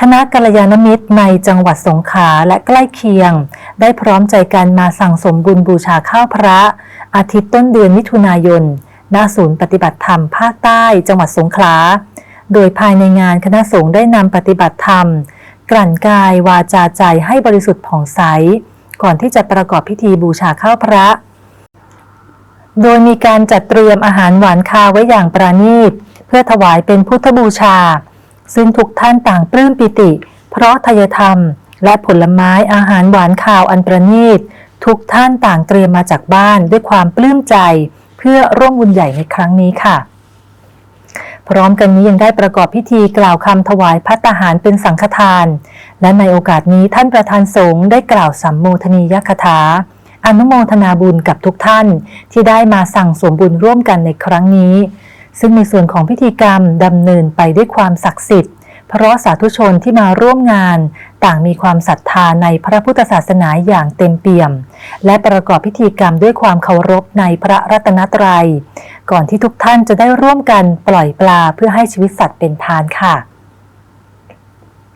คณะกัลยาณมิตรในจังหวัดสงขลาและใกล้เคียง ได้พร้อมใจกันมาสั่งสมบุญบูชาข้าวพระ อาทิตย์ต้นเดือนมิถุนายน ณ ศูนย์ปฏิบัติธรรมภาคใต้จังหวัดสงขลา โดยภายในงานคณะสงฆ์ได้นำปฏิบัติธรรม กลั่นกายวาจาใจให้บริสุทธิ์ผ่องใส ก่อนที่จะประกอบพิธีบูชาข้าวพระ โดยมีการจัดเตรียมอาหารหวานคาวไว้อย่างประณีต เพื่อถวายเป็นพุทธบูชา ซึ่งทุกท่านต่างปลื้มปิติ เพราะทยธรรม และผลไม้อาหารหวานคาวอันประณีต ทุกท่านต่างเตรียมมาจากบ้านด้วยความปลื้มใจ เพื่อร่วมบุญใหญ่ในครั้งนี้ค่ะ พร้อมกันนี้ยังได้ประกอบพิธีกล่าวคำถวายพัตตาหารเป็นสังฆทาน และในโอกาสนี้ท่านประธานสงฆ์ได้กล่าวสัมโมทนียคถาอนุโมทนาบุญกับทุกท่านที่ได้มาสั่งสมบุญร่วมกันในครั้งนี้ ซึ่งในส่วนของพิธีกรรมดำเนินไปด้วยความศักดิ์สิทธิ์ เพราะสาธุชนที่มาร่วมงาน ต่างมีความศรัทธาในพระพุทธศาสนาอย่างเต็มเปี่ยม และประกอบพิธีกรรมด้วยความเคารพในพระรัตนตรัย ก่อนที่ทุกท่านจะได้ร่วมกันปล่อยปลาเพื่อให้ชีวิตสัตว์เป็นทานค่ะ